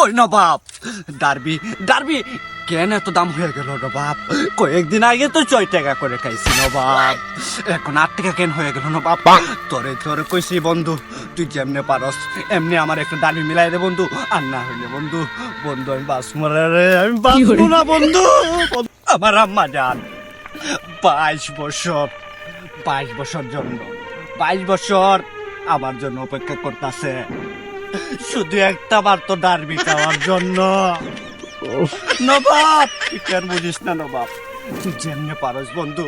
ওই নবাব, derby derby, কেন এত দাম হয়ে গেল নবাব? কয়েকদিন আগে তো ছয় টাকা করে খাইছি নবাব। এখন আট টাকা কেন হয়ে গেল নবাব? তোরে তোরে কইছি, বন্ধু, তুই যেমনে পারস, এমনি আমার একটু ডালি মিলাই দে, বন্ধু, আর না হইলে, বন্ধু বন্ধু, আমি বাঁচবো রে, আমি বাঁচবো না বন্ধু। আমার আম্মা যান। বাইশ বছর বাইশ বছর জন্য, বাইশ বছর আমার জন্য অপেক্ষা করতেছে। শুধু একটা বার তো ডারবি খাওয়ার জন্য। নবাব! তুই কেন বুঝিস না নবাব। তুই যেমনে পারস বন্ধু।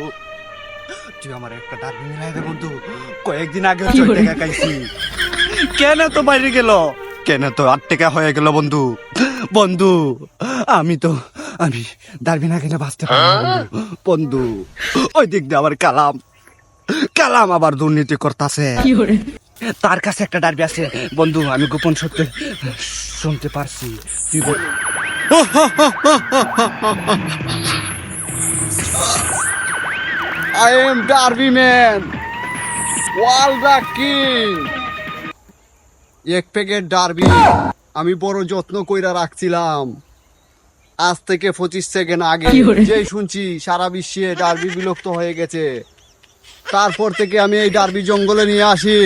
তুই আমার একটা ডারবি মিলাই দে বন্ধু। কয়েকদিন আগে ছয় টাকা খাইছি। কেন তো বাইরে গেল? কেন তো আট টাকা হয়ে গেল বন্ধু। বন্ধু আমি তো আমি ডারবি না গেলে বাঁচতে পারি না, বন্ধু। বন্ধু ওই দিক দিয়ে আবার কালাম। কালাম আবার দুর্নীতি করতেছে। তার কাছে একটা ডারবি আছে। বন্ধু আমি গোপন সত্যি শুনতে পারছি। তুই বল। I am Darby Man. World the King. এক প্যাকেট ডারবি আমি বড় যত্ন কইরা রাখছিলাম। আজ থেকে পঁচিশ সেকেন্ড আগে যেই শুনছি সারা বিশ্বে ডার্বি বিলুপ্ত হয়ে গেছে। তারপর থেকে আমি এই ডার্বি জঙ্গলে নিয়ে আসি।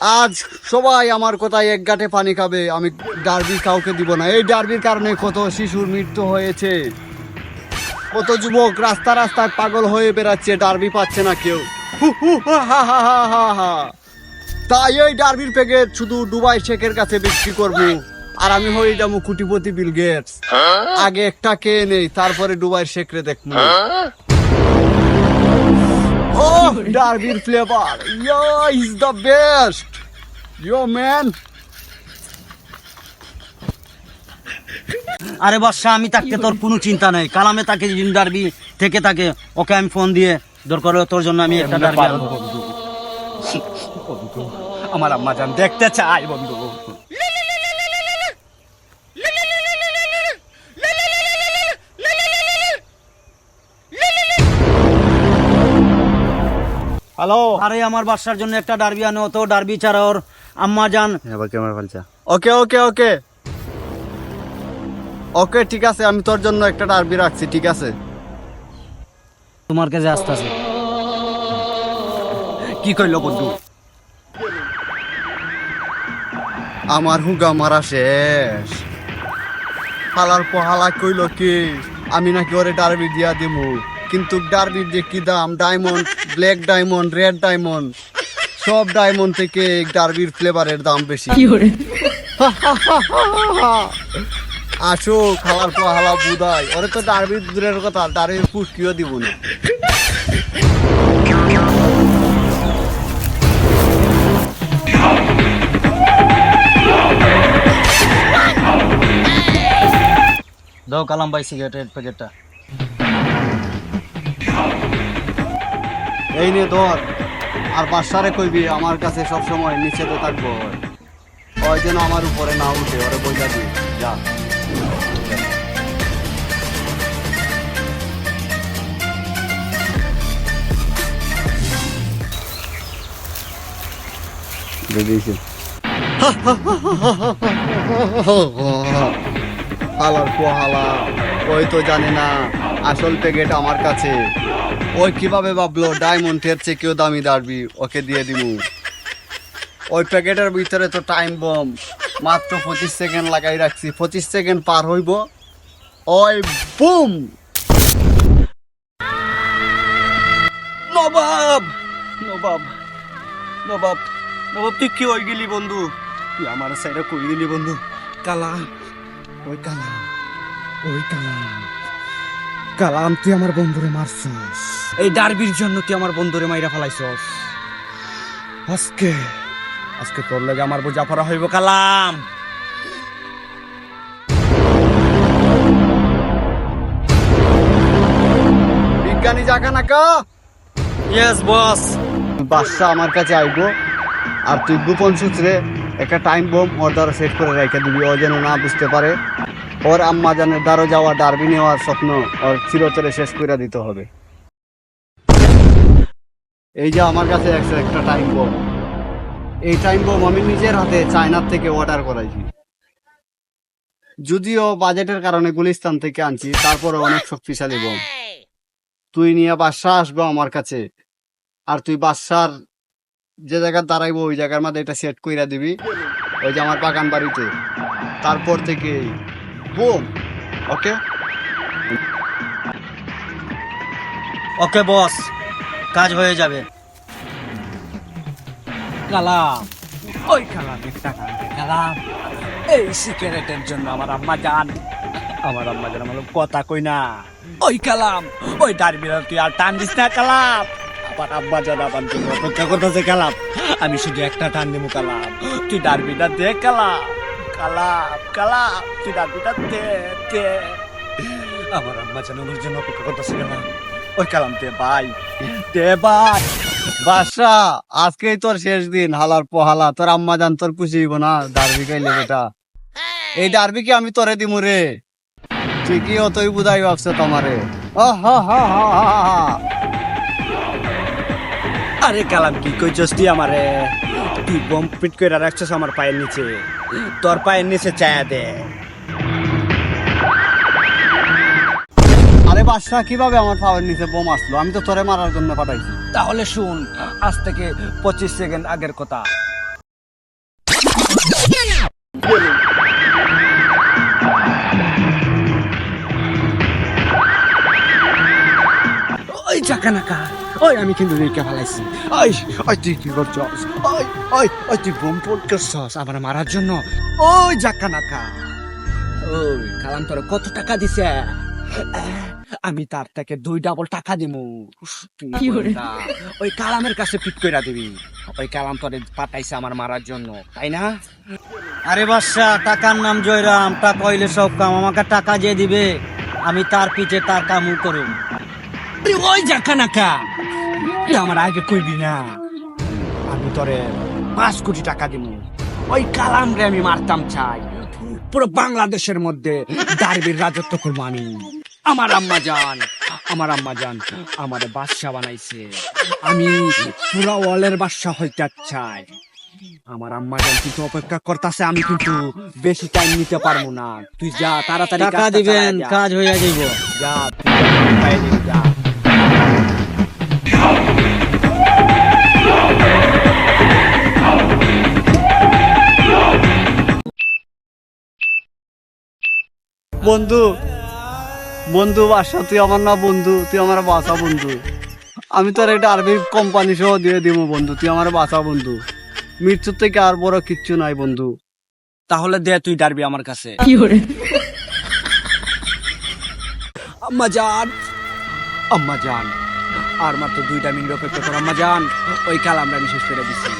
আজ সবাই আমার কথায় এক গাঁটে পানি খাবে আমি ডারবি কাউকে দিব না। এই ডারবির কারণে কত শিশুর মৃত্যু হয়েছে। কত যুবক রাস্তা রাস্তায় পাগল হয়ে বেড়াচ্ছে ডারবি পাচ্ছে না কেউ। হু হু হা হা হা হা হা হা। তাই এই ডারবির প্যাকেট শুধু দুবাই শেখের কাছে বিক্রি করব আর আমি হয়ে যাব কুটিপতি বিল গেটস। আগে একটা কে নেই তারপরে দুবাই শেখরে দেখব। ও ডারবির flavour yo is the best yo man আরে বর্ষা আমি তাকে তোর কোনো চিন্তা নেই। কালামে তাকে যদি ডারবি থেকে থাকে ওকে আমি ফোন দিয়ে দরকার হলে তোর জন্য আমি একটা ডারবি আমার আম্মা জান দেখতে চাই বন্ধু। হ্যালো আরে আমার বাসার জন্য একটা ডারবি আনো তো ডারবি ছাড়া ওর আম্মা যান। এবার ক্যামেরা ফেলছা। ওকে ওকে ওকে। ওকে ঠিক আছে আমি তোর জন্য একটা ডারবি রাখছি ঠিক আছে। তোমার কাছে আসতেছে কি কইলো বন্ধু? আমার হুগা মারা শেষ। হালার পহালা কইল কি আমি নাকি ওরে ডারবি দিয়া দিমু। কিন্তু ডারবির যে কি দাম? Diamond black diamond red diamond সব ডায়মন্ড থেকে ডার্বির ফ্লেভারের দাম বেশি। আসো খালার পহালা বুদাই। ওরে তো ডারবির দূরের কথা ডারবির পুষ্টিও দিব না। দাও কালাম ভাই সিগারেটের প্যাকেটটা এই নিয়ে ধর। আর বাসারে কইবি আমার কাছে সব সময় নিচে তো থাকব। ওই যেন আমার উপরে না উঠে ওরে বইলা দি। যা। হালার পোহালা ওই তো জানে না আসল প্যাকেট আমার কাছে। ওই কীভাবে ভাবলো? ডায়মন্ডের কেউ দামি দাঁড়বি ওকে দিয়ে দিব ওই প্যাকেটের ভিতরে তো টাইম বম মাত্র পঁচিশ সেকেন্ড লাগাই রাখছি। পঁচিশ সেকেন্ড পার হইব। ওই বুম নবাব! নবাব! নবাব! নবাব, তুই কি হয়ে গেলি বন্ধু? তুই আমার সাইডে কই দিলি বন্ধু? কালাম ওই কালাম ওই কালাম কালাম তুই আমার বন্ধুরে মারছস। এই ডারবির জন্য তুই আমার বন্ধুরে মাইরা ফেলাইছস। আজকে আজকে তোর লাগে আমার বোঝা পড়া হইব কালাম। বিজ্ঞানী জাকা নাকা ইয়েস বস বাচ্চা আমার কাছে আইব আর তুই গোপন সূত্রে একটা টাইম বম ওর দ্বারা সেট করে রেখে দিবি ও যেন না বুঝতে পারে। ওর আম্মা জানে দারো যাওয়া ডারবি নেওয়ার স্বপ্ন ওর চিরতরে শেষ করে দিতে হবে। এই যে আমার কাছে একশো একটা টাইম বম এই টাইম বোম আমি নিজের হাতে চায়নার থেকে অর্ডার করাইছি। যদিও বাজেটের কারণে গুলিস্তান থেকে আনছি তারপরে অনেক শক্তিশালী বোম তুই নিয়ে বাদশা আসব আমার কাছে, আর তুই বাদশার যে জায়গা দাঁড়াইবো, ওই জায়গার মধ্যে এটা সেট কইরা দিবি। ওই যে আমার বাগান বাড়িতে। তারপর থেকে বোম ওকে ওকে বস কাজ হয়ে যাবে। কালাম। ওই কালামের টাকা দে, কালাম। এই সিগারেটের জন্য আমার আম্মা জান আমার আম্মা জান আমার কথা কই না। ওই কালাম ওই ডারবিরা তুই আর টান দিস না কালাম। আমার আম্মা জান আমার জন্য অপেক্ষা করতেছে কালাম। আমি শুধু একটা টান দেবো কালাম। তুই ডারবিটা দে কালাম। কালাম তুই ডারবিটা দে দে আমার আম্মা আমার জন্য অপেক্ষা করতেছে ওই কালাম দে ভাই ভাই বাদশা, আজকেই তোর শেষ দিন, হালার পোহালা। তোর আম্মা জান তোর খুশি হইব না ডারবি খাইলে বেটা। এই ডারবি কি আমি তোরে দিমু রে? ঠিকই অতই বুঝাই ভাবছে তোমারে। আরে কালাম, কি কইছস তুই আমারে? তুই বম পিট করে রাখছস আমার পায়ের নিচে। তোর পায়ের নিচে চায়া দে। আরে কীভাবে আমার পাওয়ার নিচে বোম আসলো? আমি তো তোরে মারার জন্য পাঠাইছি। তাহলে শুন আজ থেকে পঁচিশ সেকেন্ড আগের কথা। ওই চাকা নাকা ওই আমি কিন্তু রেখে ফেলাইছি ওই ওই তুই কি করছস ওই ওই ওই তুই বোম পোট করছস আমার মারার জন্য ওই জাকা নাকা ওই কালাম তোর কত টাকা দিছে আমি তার থেকে দুই ডাবল টাকা দিমু। ওই কালামের কাছে পিট কইরা দিবি ওই কালাম তোরে পাঠাইছে আমার মারার জন্য তাই না আরে বাদশা টাকার নাম জয়রাম টাকা হইলে সব কাম আমাকে টাকা যে দিবে আমি তার পিঠে তার কামু করুম ওই জাকা নাকা তুই আমার আগে কইবি না। আমি তোরে পাঁচ কোটি টাকা দিমু। ওই কালাম রে আমি মারতাম চাই। পুরো বাংলাদেশের মধ্যে ডারবির রাজত্ব করব আমি। আমার আম্মা জান আমার আম্মা জান আমার বাদশা বানাইছে। আমি পুরো ওয়ালের বাদশা হইতে চাই। আমার আম্মা জান কিন্তু অপেক্ষা করতেছে আমি কিন্তু বেশি টাইম নিতে পারব না। তুই যা তাড়াতাড়ি টাকা দিবেন যা। কাজ হয়ে যাইব। যা। বন্ধু বন্ধু বাসা তুই আমার না বন্ধু তুই আমার বাসা বন্ধু। আমি তোর একটা আরবি কোম্পানি সহ দিয়ে দিব বন্ধু তুই আমার বাসা বন্ধু। মৃত্যুর থেকে আর বড় কিচ্ছু নাই বন্ধু। তাহলে দে তুই ডারবি আমার কাছে। কি করে? আম্মা জান আম্মা জান আর মাত্র দুইটা মিনিট অপেক্ষা কর আম্মা জান ওই কাল আমরা বিশেষ করে দিচ্ছি।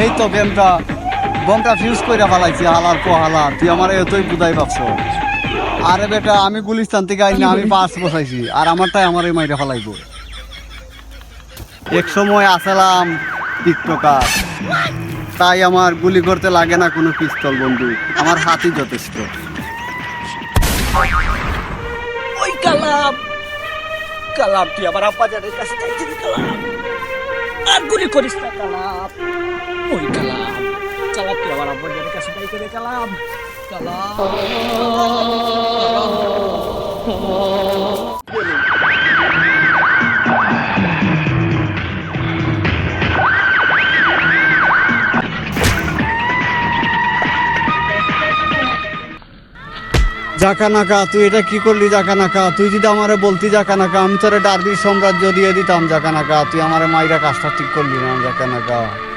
এই তো গেমটা বোমটা ফিউজ করে ফেলাইছি, হালার পোহালা তুই আমার এতই বুঝাই পাচ্ছ। আরে বেটা, আমি গুলিস্তান থেকে আইনি আমি পাঁচ বসাইছি, আর আমারটাই আমার এই মাইটা ফেলাইব। এক সময় আসলাম টিকটকার। তাই আমার গুলি করতে লাগে না কোনো পিস্তল, বন্ধু। আমার হাতই যথেষ্ট। ওই কালাম কালাম, তুই আবার জানের কাছে আর গুলি করিস না, কালাম। ওই কালাম তুই আবার জানের কাছে চাইতে রে কালাম কালাম জাকা নাকা তুই এটা কি করলি জাকা নাকা তুই যদি আমারে বলতি জাকা নাকা আমি তোরে ডার্বির সাম্রাজ্য দিয়ে দিতাম জাকা নাকা তুই আমারে মাইরা কাজটা ঠিক করলি না জাকা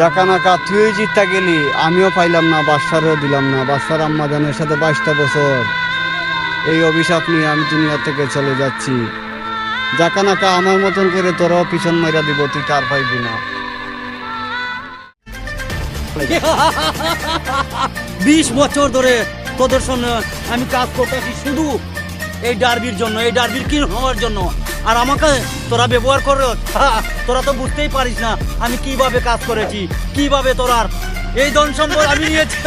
নাকা জাকা নাকা তুই জিতটা গেলি, আমিও পাইলাম না, বাদশারও দিলাম না। বাদশার আম্মা জানের সাথে বাইশটা বছর। এই অভিশাপ নিয়ে আমি দুনিয়া থেকে চলে যাচ্ছি। জাকা নাকা আমার মতন করে তোরাও পিছন মাইরা দিব, তুই কার পাইবি না? বিশ বছর ধরে সঙ্গে আমি কাজ করতেছি শুধু এই ডারবির জন্য, এই ডারবির কি হওয়ার জন্য। আর আমাকে তোরা ব্যবহার কর। তোরা তো বুঝতেই পারিস না আমি কীভাবে কাজ করেছি কীভাবে তোরার এই ধন সম্পদ আমি নিয়েছি।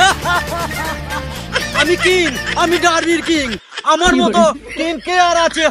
আমি কিং আমি ডার্বির কিং। আমার মতো কিং কে আর আছে?